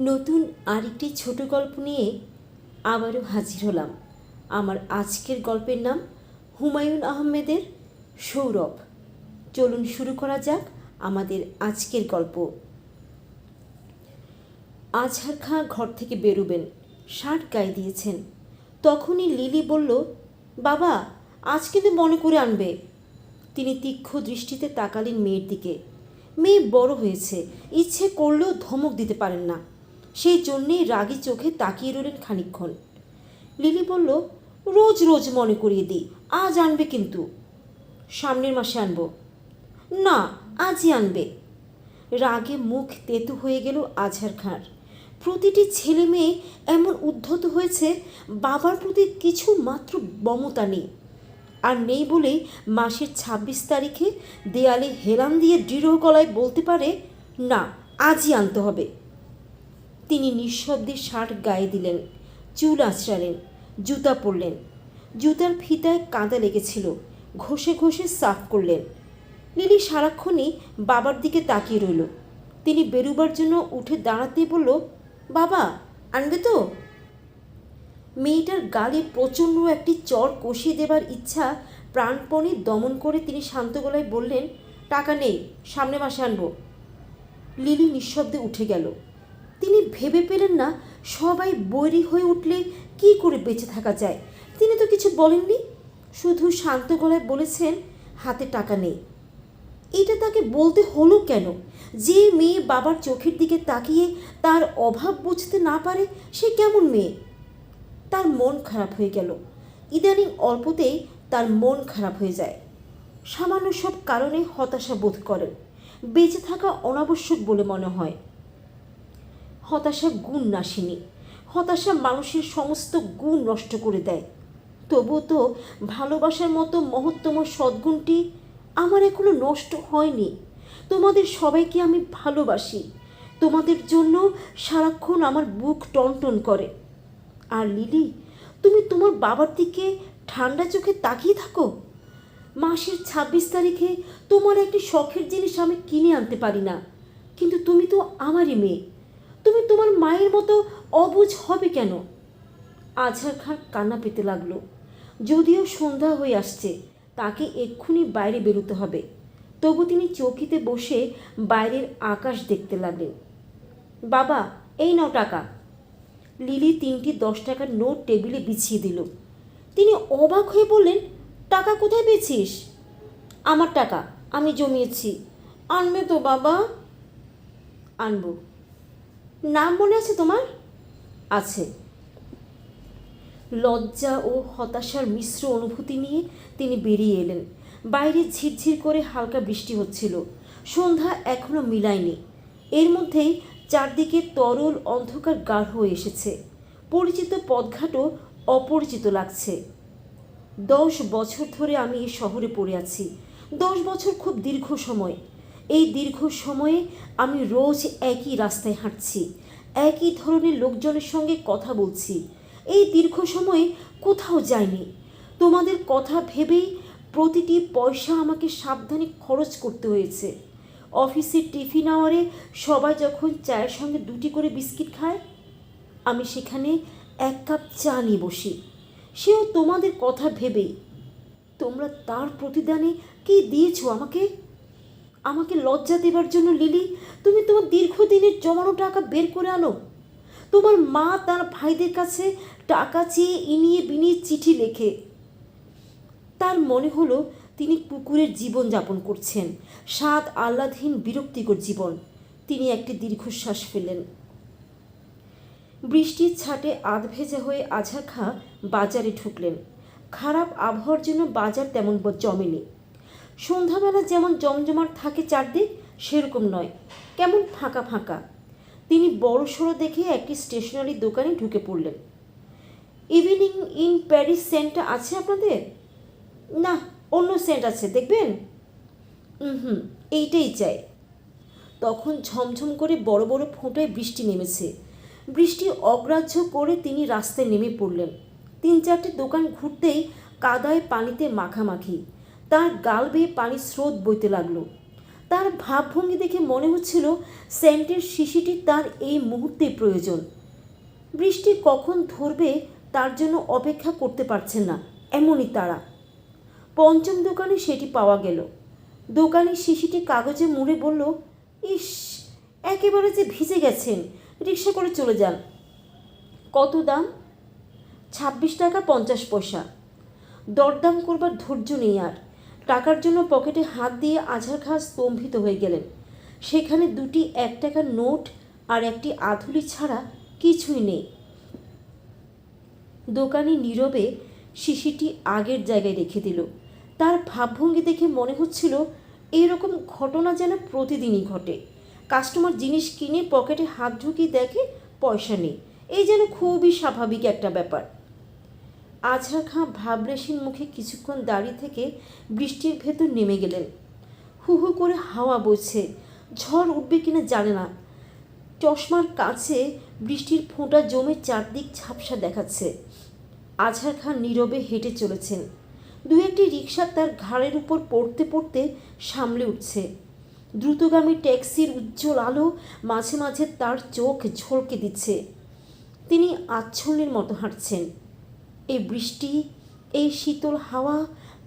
নতুন আরেকটি ছোট গল্প নিয়ে আবারও হাজির হলাম। আমার আজকের গল্পের নাম হুমায়ুন আহমেদের সৌরভ। চলুন শুরু করা যাক আমাদের আজকের গল্প। আজহার খাঁ ঘর থেকে বেরোবেন, শার্ট গায়ে দিয়েছেন। তখনই লিলি বলল, বাবা আজ কিন্তু মনে করে আনবে। তিনি তীক্ষ্ণ দৃষ্টিতে তাকালেন মেয়ের দিকে। মেয়ে বড় হয়েছে, ইচ্ছে করলেও ধমক দিতে পারেন না। সেই জন্যেই রাগী চোখে তাকিয়ে রইলেন খানিকক্ষণ। লিলি বলল, রোজ রোজ মনে করিয়ে দিই, আজ আনবে কিন্তু। সামনের মাসে আনব। না, আজই আনবে। রাগে মুখ তেতু হয়ে গেল আজহার খাঁর প্রতিটি ছেলে মেয়ে এমন উদ্ধত হয়েছে, বাবার প্রতি কিছু মাত্র মমতা নেই। আর নেই বলেই মাসের ছাব্বিশ তারিখে দেয়ালে হেলান দিয়ে দৃঢ় গলায় বলতে পারে, না, আজই আনতে হবে। তিনি নিঃশব্দে শার্ট গায়ে দিলেন, চুল আঁচড়ালেন, জুতা পরলেন। জুতার ফিতায় কাঁদা লেগেছিল, ঘষে ঘষে সাফ করলেন। লিলি সারাক্ষণই বাবার দিকে তাকিয়ে রইল। তিনি বেরুবার জন্য উঠে দাঁড়াতে বলল, বাবা, আনবে তো? মেয়েটার গালে প্রচণ্ড একটি চর কষিয়ে দেবার ইচ্ছা প্রাণপণে দমন করে তিনি শান্ত গলায় বললেন, টাকা নেই সামনে মাসে আনব। লিলি নিঃশব্দে উঠে গেল। তিনি ভেবে পেলেন না সবাই বৈরী হয়ে উঠলে কি করে বেঁচে থাকা যায়। তিনি তো কিছু বলেননি, শুধু শান্ত গলায় বলেছেন, হাতে টাকা নেই। এটা তাকে বলতে হলো কেন? যে মেয়ে বাবার চোখের দিকে তাকিয়ে তার অভাব বুঝতে না পারে, সে কেমন মেয়ে? তার মন খারাপ হয়ে গেল। ইদানিং অল্পতেই তার মন খারাপ হয়ে যায়। সামান্য সব কারণে হতাশা বোধ করেন। বেঁচে থাকা অনাবশ্যক বলে মনে হয়। হতাশা গুণ নাসিনী হতাশা মানুষের সমস্ত গুণ নষ্ট করে দেয়। তবুও তো ভালোবাসার মতো মহত্তম সদ্গুণটি আমার এখনও নষ্ট হয়নি। তোমাদের সবাইকে আমি ভালোবাসি। তোমাদের জন্য সারাক্ষণ আমার বুক টনটন করে। আর লিলি, তুমি তোমার বাবার দিকে ঠান্ডা চোখে তাকিয়ে থাকো। মাসের ছাব্বিশ তারিখে তোমার একটি শখের জিনিস আমি কিনে আনতে পারি না। কিন্তু তুমি তো আমারই মেয়ে। তুমি তোমার মায়ের মতো অবুঝ হবে কেন? আজহার খান কান্না পেতে লাগল। যদিও সন্ধ্যা হয়ে আসছে, তাকে এক্ষুনি বাইরে বেরোতে হবে। তবু তিনি চৌকিতে বসে বাইরের আকাশ দেখতে লাগলেন। বাবা, এই নাও টাকা। লিলি তিনটি দশ টাকার নোট টেবিলে বিছিয়ে দিল। তিনি অবাক হয়ে বললেন, টাকা কোথায় পেয়েছিস? আমার টাকা, আমি জমিয়েছি। আনবে তো বাবা? আনব। নাম মনে আছে তোমার? আছে। লজ্জা ও হতাশার মিশ্র অনুভূতি নিয়ে তিনি বেরিয়ে এলেন। বাইরে ঝিরঝির করে হালকা বৃষ্টি হচ্ছিল। সন্ধ্যা এখনও মিলায়নি। এর মধ্যেই চারদিকে তরল অন্ধকার গাঢ় হয়ে এসেছে। পরিচিত পদঘাটও অপরিচিত লাগছে। দশ বছর ধরে আমি এই শহরে পড়ে আছি। দশ বছর খুব দীর্ঘ সময়। এই দীর্ঘ সময়ে আমি রোজ একই রাস্তায় হাঁটছি, একই ধরনের লোকজনের সঙ্গে কথা বলছি। এই দীর্ঘ সময়ে কোথাও যায়নি তোমাদের কথা ভেবেই প্রতিটি পয়সা আমাকে সাবধানে খরচ করতে হয়েছে। অফিসের টিফিন আওয়ারে সবাই যখন চায়ের সঙ্গে দুটি করে বিস্কিট খায়, আমি সেখানে এক কাপ চা নিয়ে বসি। সেও তোমাদের কথা ভেবেই, তোমরা তার প্রতিদানে কি দিয়েছ আমাকে? আমাকে লজ্জা দেবার জন্য, লিলি, তুমি তোমার দীর্ঘদিনের জমানো টাকা বের করে আনো। তোমার মা তার ভাইদের কাছে টাকা চেয়ে ইনিয়ে বিনিয়ে চিঠি লেখে। তার মনে হলো তিনি কুকুরের জীবন যাপন করছেন স্বাদ আহ্লাদহীন, বিরক্তিকর জীবন। তিনি একটি দীর্ঘশ্বাস ফেলেন বৃষ্টির ছাটে আধ ভেজা হয়ে আঝার খা বাজারে ঢুকলেন। খারাপ আবহাওয়ার জন্য বাজার তেমন জমেনি। সন্ধ্যাবেলা যেমন জমজমাট থাকে চারদিক, সেরকম নয়। কেমন ফাঁকা ফাঁকা। তিনি বড় সড়ো দেখে একটি স্টেশনারি দোকানে ঢুকে পড়লেন। ইভিনিং ইন প্যারিস সেন্টটা আছে আপনাদের? না, অন্য সেন্ট আছে, দেখবেন? হুম, এইটাই চাই। তখন ঝমঝম করে বড় বড় ফোঁটায় বৃষ্টি নেমেছে। বৃষ্টি অগ্রাহ্য করে তিনি রাস্তায় নেমে পড়লেন। তিন চারটে দোকান ঘুরতেই কাদায় পানিতে মাখামাখি। তার গাল বেয়ে পানির স্রোত বইতে লাগল। তার ভাবভঙ্গি দেখে মনে হচ্ছিল সেন্টের শিশিটি তার এই মুহূর্তে প্রয়োজন। বৃষ্টি কখন ধরবে তার জন্য অপেক্ষা করতে পারছেন না, এমনই তারা। পঞ্চম দোকানে সেটি পাওয়া গেল। দোকানে শিশিটি কাগজে মুড়ে বলল, ইস, একেবারে যে ভিজে গেছেন, রিক্সা করে চলে যান। কত দাম? ছাব্বিশ টাকা পঞ্চাশ পয়সা। দরদাম করবার ধৈর্য নেই আর। টাকার জন্য পকেটে হাত দিয়ে আঝার খাঁ স্তম্ভিত হয়ে গেলেন। সেখানে দুটি এক টাকার নোট আর একটি আধুলি ছাড়া কিছুই নেই। দোকানি নীরবে শিশিটি আগের জায়গায় রেখে দিল। তার ভাবভঙ্গি দেখে মনে হচ্ছিল এইরকম ঘটনা যেন প্রতিদিনই ঘটে। কাস্টমার জিনিস কিনে পকেটে হাত ঢুকিয়ে দেখে পয়সা নেই। এই যেন খুবই স্বাভাবিক একটা ব্যাপার। আজহার খাঁ ভাবলেশীন মুখে কিছুক্ষণ দাঁড়িয়ে থেকে বৃষ্টির ভেতর নেমে গেলেন। হু হু করে হাওয়া বইছে। ঝড় উঠবে কিনা জানে না। চশমার কাছে বৃষ্টির ফোঁটা জমে চারদিক ঝাপসা দেখাচ্ছে। আজহার খান নীরবে হেঁটে চলেছেন। দু একটি রিক্সা তার ঘাড়ের উপর পড়তে পড়তে সামলে উঠছে। দ্রুতগামী ট্যাক্সির উজ্জ্বল আলো মাঝে মাঝে তার চোখ ঝলকে দিচ্ছে। তিনি আচ্ছন্নের মতো হাঁটছেন। এই বৃষ্টি, এই শীতল হাওয়া,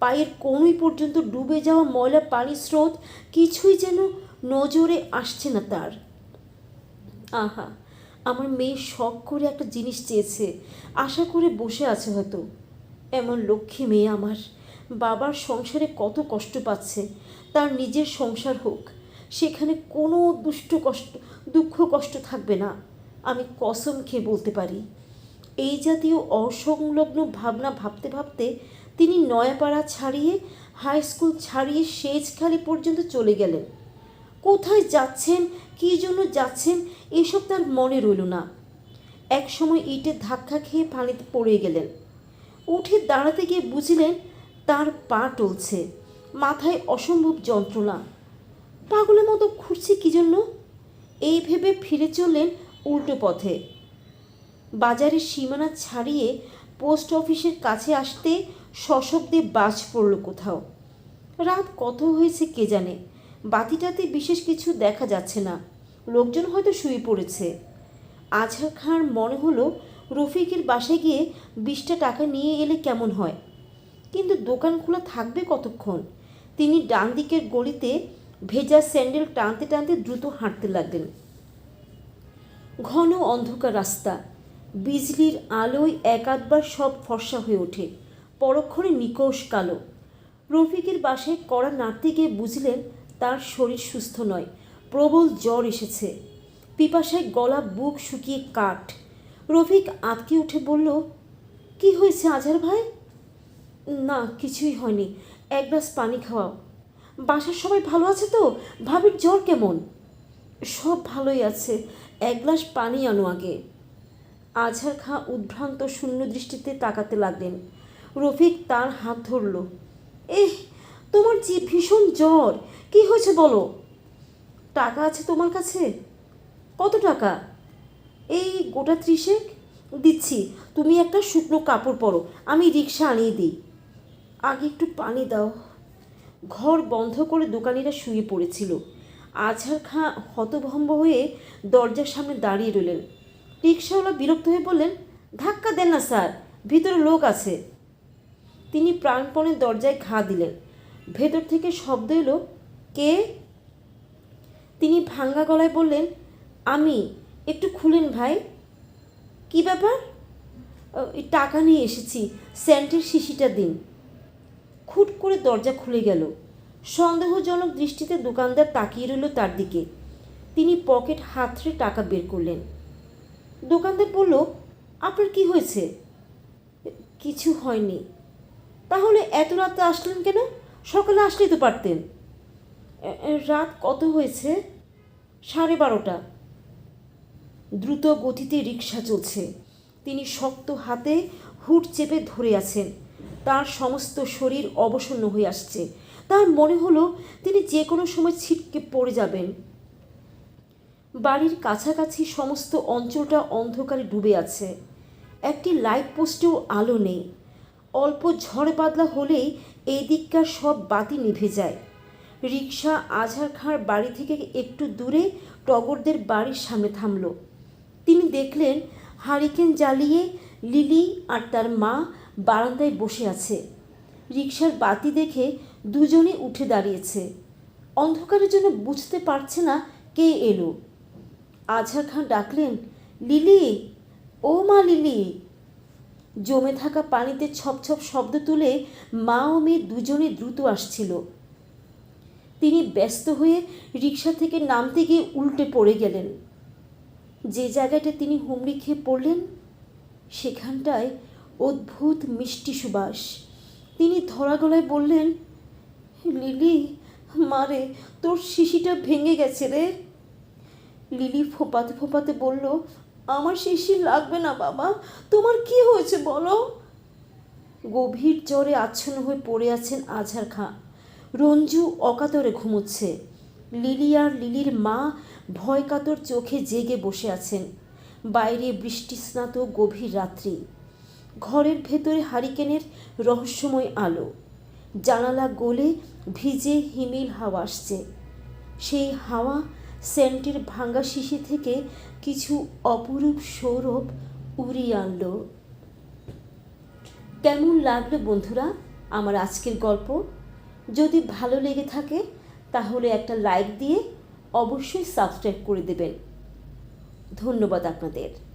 পায়ের কোনোই পর্যন্ত ডুবে যাওয়া ময়লা পানির স্রোত কিছুই যেন নজরে আসছে না তার। আহা, আমার মেয়ে শখ করে একটা জিনিস চেয়েছে, আশা করে বসে আছে হয়তো। এমন লক্ষ্মী মেয়ে আমার, বাবার সংসারে কত কষ্ট পাচ্ছে, তার নিজের সংসার হোক, সেখানে কোনো দুষ্ট কষ্ট, দুঃখ কষ্ট থাকবে না, আমি কসম খেয়ে বলতে পারি। এই জাতীয় অসংলগ্ন ভাবনা ভাবতে ভাবতে তিনি নয়াপাড়া ছাড়িয়ে হাই স্কুল ছাড়িয়ে সেজখালি পর্যন্ত চলে গেলেন। কোথায় যাচ্ছেন, কী জন্য যাচ্ছেন, এসব তার মনে রইল না। এক সময় ইটের ধাক্কা খেয়ে পানিতে পড়ে গেলেন। উঠে দাঁড়াতে গিয়ে বুঝলেন তার পা টলছে, মাথায় অসম্ভব যন্ত্রণা। পাগলের মতো ঘুরছে কী জন্য? এই ভেবে ফিরে চললেন উল্টো পথে। বাজারের সীমানা ছাড়িয়ে পোস্ট অফিসের কাছে আসতে সশব্দে বাজ পড়ল কোথাও। রাত কত হয়েছে কে জানে? বাতিটাতে বিশেষ কিছু দেখা যাচ্ছে না। লোকজন হয়তো শুয়ে পড়েছে। আজহার খাঁর মনে হলো রফিকের বাসায় গিয়ে বিশটা টাকা নিয়ে এলে কেমন হয়। কিন্তু দোকান খোলা থাকবে কতক্ষণ? তিনি ডান দিকের গলিতে ভেজা স্যান্ডেল টানতে টানতে দ্রুত হাঁটতে লাগলেন। ঘন অন্ধকার রাস্তা। বিজলির আলোয় এক আধবার সব ফর্সা হয়ে ওঠে। পরক্ষণে নিকোষ কালো। রফিকের বাসায় কড়া নাড়তে গিয়ে বুঝলেন তার শরীর সুস্থ নয়। প্রবল জ্বর এসেছে। পিপাসায় গলা বুক শুকিয়ে কাঠ। রফিক আঁতকে উঠে বলল, কি হয়েছে আজহার ভাই? না, কিছুই হয়নি। এক গ্লাস পানি খাওয়াও। বাসার সবাই ভালো আছে তো? ভাবির জ্বর কেমন? সব ভালোই আছে। এক গ্লাস পানি আনো আগে। আজহার খাঁ উদ্ভ্রান্ত শূন্য দৃষ্টিতে তাকাতে লাগলেন। রফিক তার হাত ধরল। এহ, তোমার যে ভীষণ জ্বর, কি হয়েছে বলো? টাকা আছে তোমার কাছে? কত টাকা? এই গোটা ত্রিশেক? দিচ্ছি, তুমি একটা শুকনো কাপড় পরো, আমি রিক্সা আনিয়ে দিই। আগে একটু পানি দাও। ঘর বন্ধ করে দোকানিরা শুয়ে পড়েছিল। আজহার খাঁ হতভম্ব হয়ে দরজার সামনে দাঁড়িয়ে রইলেন। রিক্সাওয়ালা বিরক্ত হয়ে বললেন, ধাক্কা দেন না, স্যার, ভিতরে লোক আছে। তিনি প্রাণপণে দরজায় ঘা দিলেন। ভেতর থেকে শব্দ এলো, কে? তিনি ভাঙ্গা গলায় বললেন, আমি, একটু খুলেন ভাই। কি ব্যাপার? টাকা নিয়ে এসেছি, স্যান্টের শিশিটা দিন। খুট করে দরজা খুলে গেল। সন্দেহজনক দৃষ্টিতে দোকানদার তাকিয়ে রইল তার দিকে। তিনি পকেট হাতড়ে টাকা বের করলেন। দোকানদার বলল, আপনার কি হয়েছে? কিছু হয়নি। তাহলে এত রাতে আসলেন কেন? সকালে আসলেই তো পারতেন। রাত কত হয়েছে? সাড়ে বারোটা। দ্রুত গতিতে রিক্সা চলছে। তিনি শক্ত হাতে হুট চেপে ধরে আছেন। তার সমস্ত শরীর অবসন্ন হয়ে আসছে। তার মনে হলো তিনি যে কোনো সময় ছিটকে পড়ে যাবেন। বাড়ির কাছাকাছি সমস্ত অঞ্চলটা অন্ধকারে ডুবে আছে। একটি লাইট পোস্টেও আলো নেই। অল্প ঝড় বাদলা হলেই এই দিককার সব বাতি নিভে যায়। রিক্সা আজহার খাঁর বাড়ি থেকে একটু দূরে টগরদের বাড়ির সামনে থামল। তিনি দেখলেন হারিকেন জ্বালিয়ে লিলি আর তার মা বারান্দায় বসে আছে। রিক্সার বাতি দেখে দুজনে উঠে দাঁড়িয়েছে। অন্ধকারের জন্য বুঝতে পারছে না কে এলো। আজহার খান ডাকলেন, লিলি, ও মা লিলি। জমে থাকা পানিতে ছপ ছপ শব্দ তুলে মা ও মেয়ে দুজনে দ্রুত আসছিল। তিনি ব্যস্ত হয়ে রিক্সা থেকে নামতে গিয়ে উল্টে পড়ে গেলেন। যে জায়গাটা তিনি হুমড়ি খেয়ে পড়লেন, সেখানটায় অদ্ভুত মিষ্টি সুবাস। তিনি ধরা গলায় বললেন, লিলি, মারে, তোর শিশিটা ভেঙে গেছে রে। লিলি ফোপাতে ফোপাতে বলল, আমার শিশি লাগবে না বাবা, তোমার কি হয়েছে বলো? গভীর জ্বরে আচ্ছন্ন হয়ে পড়ে আছেন আজহার খাঁ। রঞ্জু অকাতরে ঘুমোচ্ছে। লিলি আর লিলির মা ভয় কাতর চোখে জেগে বসে আছেন। বাইরে বৃষ্টিস্নাত গভীর রাত্রি। ঘরের ভেতরে হারিকেনের রহস্যময় আলো। জানালা গলে ভিজে হিমেল হাওয়া আসছে। সেই হাওয়া সেন্টের ভাঙ্গা শিশি থেকে কিছু অপরূপ সৌরভ উড়িয়ে আনল। কেমন লাগল বন্ধুরা আমার আজকের গল্প? যদি ভালো লেগে থাকে, তাহলে একটা লাইক দিয়ে অবশ্যই সাবস্ক্রাইব করে দেবেন। ধন্যবাদ আপনাদের।